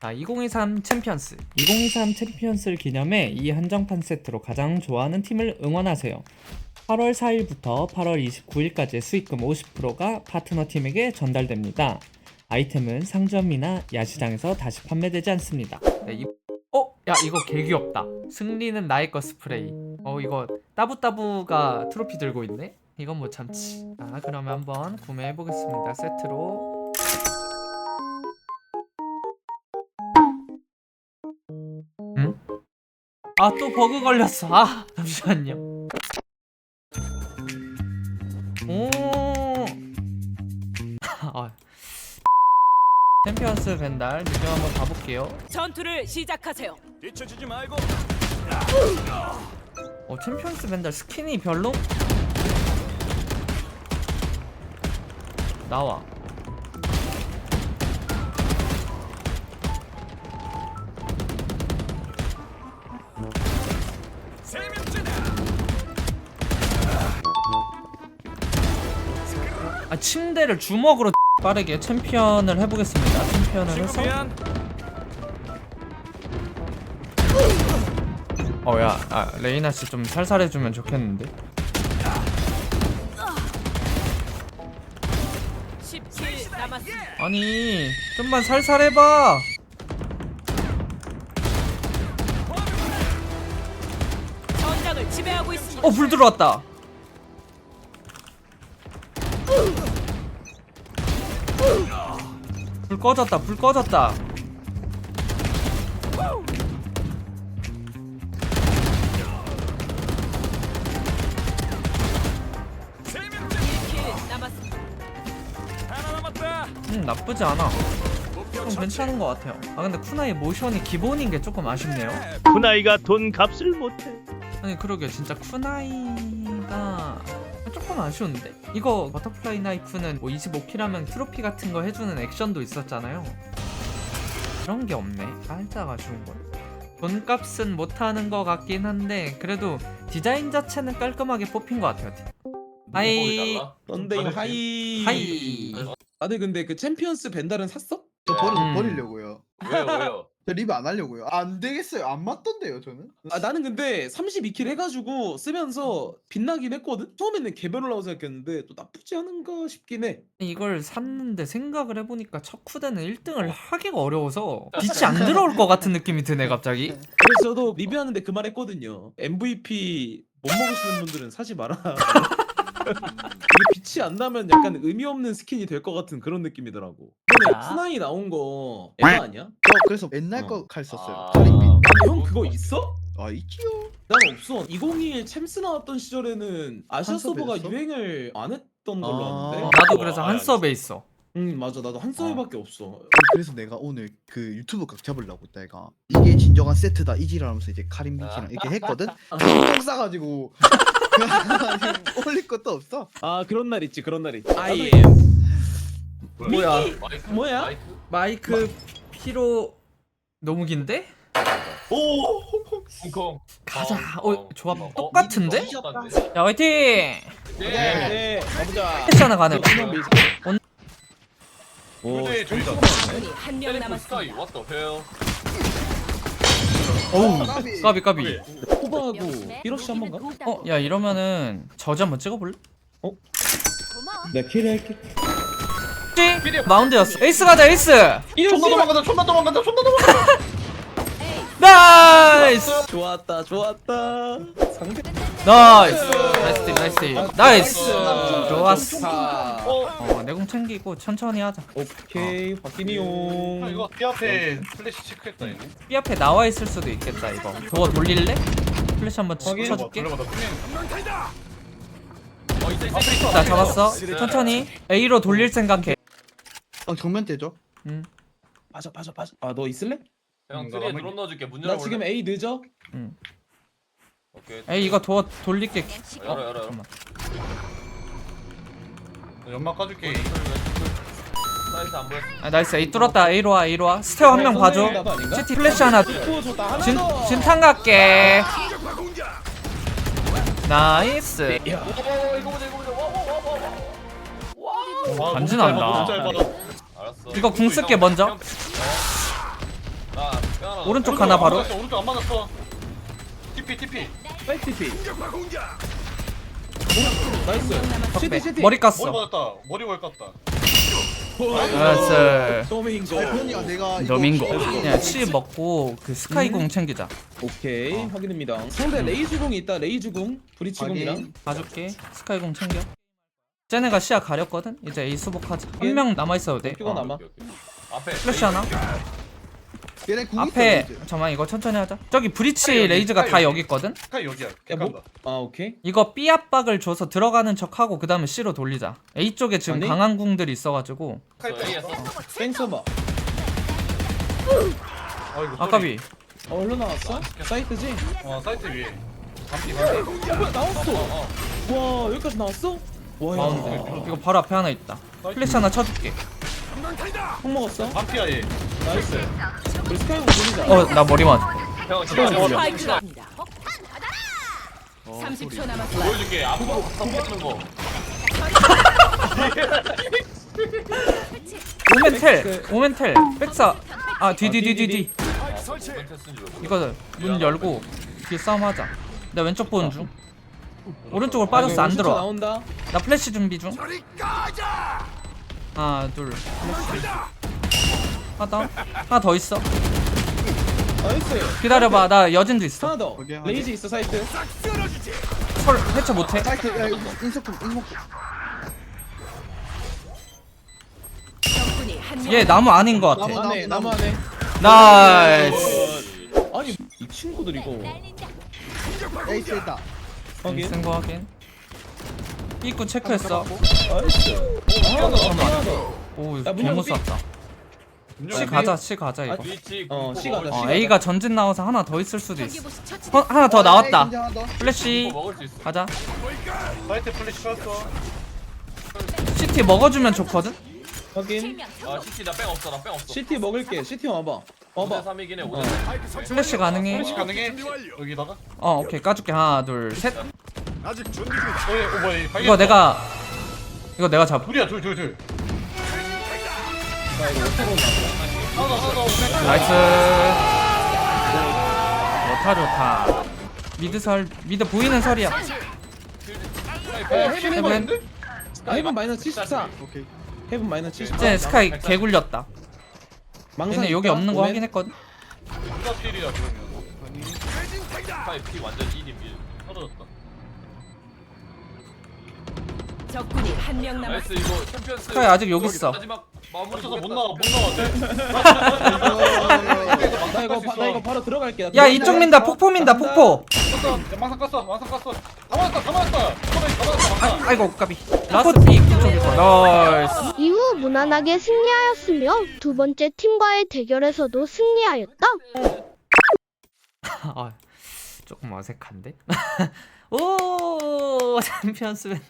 자, 2023 챔피언스. 2023 챔피언스를 기념해 이 한정판 세트로 가장 좋아하는 팀을 응원하세요. 8월 4일부터 8월 29일까지 수익금 50%가 파트너 팀에게 전달됩니다. 아이템은 상점이나 야시장에서 다시 판매되지 않습니다. 네, 이... 어? 야 이거 개 귀엽다. 승리는 나의 거 스프레이. 어 이거 따부따부가 트로피 들고 있네. 이건 못 참지. 자 그러면 한번 구매해 보겠습니다. 세트로. 아 또 버그 걸렸어. 아 잠시만요. 오. 아. 챔피언스 벤달 리뷰 한번 봐볼게요. 전투를 시작하세요. 뒤쳐지지 말고 어 챔피언스 벤달 스킨이 별로 나와 아 침대를 주먹으로 빠르게 챔피언을 해보겠습니다 챔피언을 해서. 어야 아, 레이나 씨 좀 살살해주면 좋겠는데 17 남았습니다. 아니 좀만 살살해봐 어 불 들어왔다 불 꺼졌다 불 꺼졌다 세 명째. 1킬 남았습니다. 하나 남았다. 음 나쁘지 않아 좀. 괜찮은 것 같아요 아 근데 쿠나의 모션이 기본인 게 조금 아쉽네요 쿠나이가 돈 값을 못해. 아니 그러게 진짜 쿠나이가 조금 아쉬운데 이거 버터플라이 나이프는 뭐 25킬 하면 트로피 같은 거 해주는 액션도 있었잖아요 그런 게 없네 살짝 아쉬운 걸 돈값은 못하는 것 같긴 한데 그래도 디자인 자체는 깔끔하게 뽑힌 것 같아요 하이 런데이 하이. 하이 다들 근데 그 챔피언스 벤달은 샀어? 저 버리, 음. 버리려고요. 왜요 왜요? 저 리뷰 안 하려고요. 안 되겠어요. 안 맞던데요, 저는. 아 나는 근데 32킬 해가지고 쓰면서 빛나긴 했거든. 처음에는 개별 올라고 생각했는데 또 나쁘지 않은가 싶긴 해. 이걸 샀는데 생각을 해보니까 첫 쿠데는 1등을 하기가 어려워서 빛이 안 들어올 것 같은 느낌이 드네 갑자기 그래서 저도 리뷰하는데 그 말 했거든요. MVP 못 먹으시는 분들은 사지 마라. 이게 빛이 안 나면 약간 의미 없는 스킨이 될 것 같은 그런 느낌이더라고. 근데 아. 쿠나이 나온 거 에바 아니야? 저 그래서 옛날 어. 거 칼 썼어요. 아. 아니 형 그거 있어? 아, 있지요. 난 없어. 2021 챔스 나왔던 시절에는 아시아 한 서버가 서버였어? 유행을 안 했던 걸로 아. 아는데. 나도 어, 그래서 아니, 한. 서버에 있어 응 맞아 나도 한 서버밖에 없어. 그래서 내가 오늘 그 유튜브 각 잡으려고 했다, 얘가. 이게 진정한 세트다, 이지라면서 이제 카림비키랑 이렇게 했거든? 똥 싸가지고. 올릴 것도 없어. 아 그런 날 있지 그런 날 있지. I am. 뭐야 마이크? 뭐야? 마이크? 마이크 피로 너무 긴데? 오! 홍콩 가자. 어, 어, 어, 조합 어, 똑같은데? 야 화이팅! 네. 네 가보자. 패스 하나 가능. 그냥 밀자. 네, 둘이다. 아군이 한명 셀프 남았습니다. 스카이? 어우 까비. 까비 까비. 호바하고 히로시 한 번 가? 어, 야 이러면은 저지 한번 찍어볼래? 내킬 할게. 찌! 마운드였어. 에이스 가자 에이스. 존나 도망간다, 존나 도망간다, 존나 도망간다. 나이스. 좋았다 좋았다. 상대. 나이스. 나이스 팀 나이스 팀. 나이스. 좋았어. 아, 어 내공 챙기고 천천히 하자. 오케이 아, 박기미용. 이거 이 앞에 플래시 체크했다 이거 B 앞에 나와 있을 수도 있겠다 이거. 도어 돌릴래? 플래시 한번 치- 확인. 쳐줄게. 돌려봐 나 분명히 어 있어 나 잡았어. 천천히. A로 돌릴 생각해. 어, 정면 떼죠. 음. 빠져 빠져 빠져. 아너 있을래? 형 트리에 드론 넣어줄게 문나 열어볼래? 지금 A 늦어. 오케이 에이 이거 도어 돌릴게. 어, 열어 열어 열어 잠깐만. 연막 까줄게 사이트 안 보였어 아 나이스 A 뚫었다 A로 와 A로 와. 스테어 한 명 봐줘. CT 플래시 하나. 또 줬다 하나 진 더. 진탕 갈게. 나이스. 야. 어 이거 보자 이거 보자 와와와와 간지난다. 알았어 이거 궁 쓸게, 먼저. 하나. 오른쪽 하나 바로. 맞았어, 오른쪽 안 맞았어. TP TP. 사이트 TP. 나이스. 시티 네. 시티. 머리 머리 깠어 맞았다. 머리 월 깠다. 나이스 도밍고. 내가 이거 그냥 치 먹고 그 스카이공 챙기자 오케이 어. 확인됩니다. 상대 레이즈궁이 있다. 레이즈궁 브리치궁이랑. 봐줄게 스카이공 챙겨 쟤네가 시야 가렸거든? 이제 에이 수복하자 한 명 남아 있어도 돼 큐가 어. 남아. 앞에 플래시 하나 얘네 궁 앞에 있어. 잠깐만 이거 천천히 하자 저기 브리치 여기, 레이즈가 다 여기. 여기 있거든? 스카이 여기야. 야, 뭐? 객관다. 아 오케이. 이거 B 압박을 줘서 들어가는 척하고 그 다음에 C로 돌리자 A 쪽에 지금 아니? 강한 궁들이 있어가지고 스카이 A였어. 땡서봐. 아 이거 아까비 어 얼른 나왔어? 사이트지? 어 사이트 위에. 반피. 어 뭐야 나왔어. 와 여기까지 나왔어? 와 야. 가운데 이거 바로 앞에 하나 있다 플래시 하나 쳐줄게 콩 먹었어? 반피야 얘. 나이스. 어 나 머리 맞아 형 진짜 스파이크가 입니다. 30초 남았습니다. 보여줄게. 앞으로 덮어주는 거. 오멘텔 오멘텔 백사 아 뒤뒤뒤뒤뒤. 이거 문 열고 뒤에 싸움 하자 나 왼쪽 보는 중 오른쪽으로 빠졌어 안 들어 나온다. 나 플래시 준비 중. 하나 둘 플래시 하나 더 하나 더 있어 나이스. 기다려봐 나 여진도 있어 하나 더. 하나 레이즈 있어 사이트. 설 해체 못해 사이트 야 인석궁 적군이 한명 얘 나무 아닌 거 같아 나무, 안에 나무, 나무 안에. 나이스 아니 이 친구들 이거. 에이스 했다 확인. 센거 확인 입구 체크했어 나이스. 오, 하나 더. 하나 더. 오 야, 문 개못 열고 쐈다 C 가자 C 가자 이거 위치. 어, C 가자, 어, A가 전진 나와서 하나 더 있을 수도 있어 어, 하나 더 나왔다 에이, 하나 더. 플래시 뭐 먹을 수 있어. 가자 사이트 플래시 깠어. CT 먹어주면 좋거든 확인. 아 CT 나뺑 없어. 나뺑 없어. CT 먹을게. CT 와봐. 5대 와봐. 3이긴 해. 어. 5대 3. 마이크 설치. 플래시 가능해 플래시 가능해? 여기다가? 어 오케이 까줄게 하나 둘셋 아직 준비 중. 어이 어 뭐야 발견. 이거 내가 이거 내가 잡 둘이야 둘둘 둘. 나. 나이스 좋다 좋다 미드 설 미드 보이는 설이야 어, 헤븐 헤븐. 헤븐. 아, 마이너스 74. 오케이 헤븐 마이너스 74. 쟤 스카이 개 굴렸다 망상 얘네 여기 있다? 없는 거 오멘? 확인했거든 누가 필이야 그러면. 스카이 피 완전 1인 밀. 떨어졌다. 적군이 한 명 남았습니다. 이거 챔피언스. 스카이 아직 여기 있어 마지막 마무리 못 나가 못 나가. 나 이거 바, 나 이거 바로 들어갈게. 나 야. 이쪽 민다 폭포 민다. 폭포 깠어. 망상 깠어. 망상 깠어. 다 맞았다. 다 맞았다. 가만히 다 맞았다. 아, 아이고 까비 라스트 B 쪽에서 나이스 이후 무난하게 승리하였으며 두 번째 팀과의 대결에서도 승리하였다. 아 조금 어색한데 오 챔피언스 멘트